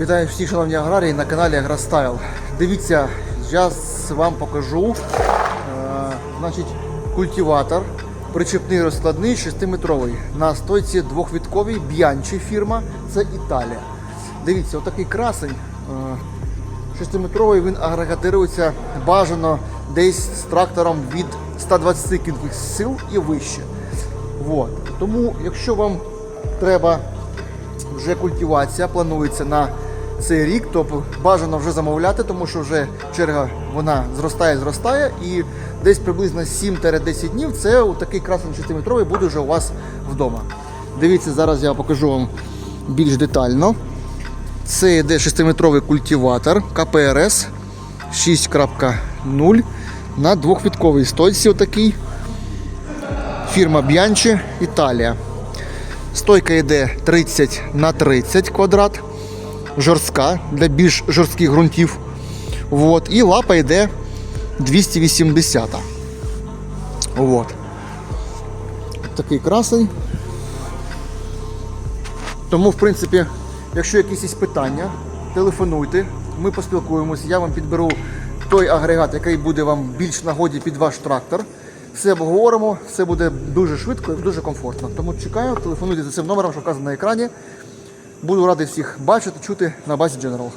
Вітаю всіх шановні аграрії на каналі Агростайл. Дивіться, зараз вам покажу е, значить, культиватор причепний розкладний 6-метровий на стойці двохвітковій Б'янчі фірма, це Італія. Дивіться, отакий красень. е, 6-метровий він агрегатирується бажано десь з трактором від 120 кінських сил і вище. Вот. Тому, якщо вам треба вже культивація планується на цей рік, то бажано вже замовляти, тому що вже черга вона зростає, зростає, і десь приблизно 7-10 днів це такий красний 6-метровий буде вже у вас вдома. Дивіться, зараз я покажу вам більш детально. Це йде 6-метровий культиватор КПРС 6.0 на двохвітковій стойці. Отакий. Фірма Bianchi, Італія. Стойка йде 30 на 30 квадрат, жорстка для більш жорстких ґрунтів. Вот. І лапа йде 280. Вот. Такий красень. Тому, в принципі, якщо якісь питання, телефонуйте, ми поспілкуємося, я вам підберу той агрегат, який буде вам більш нагоді під ваш трактор. Все обговоримо, все буде дуже швидко і дуже комфортно. Тому чекаю, телефонуйте за цим номером, що вказано на екрані. Буду радий всіх бачити, чути на базі General.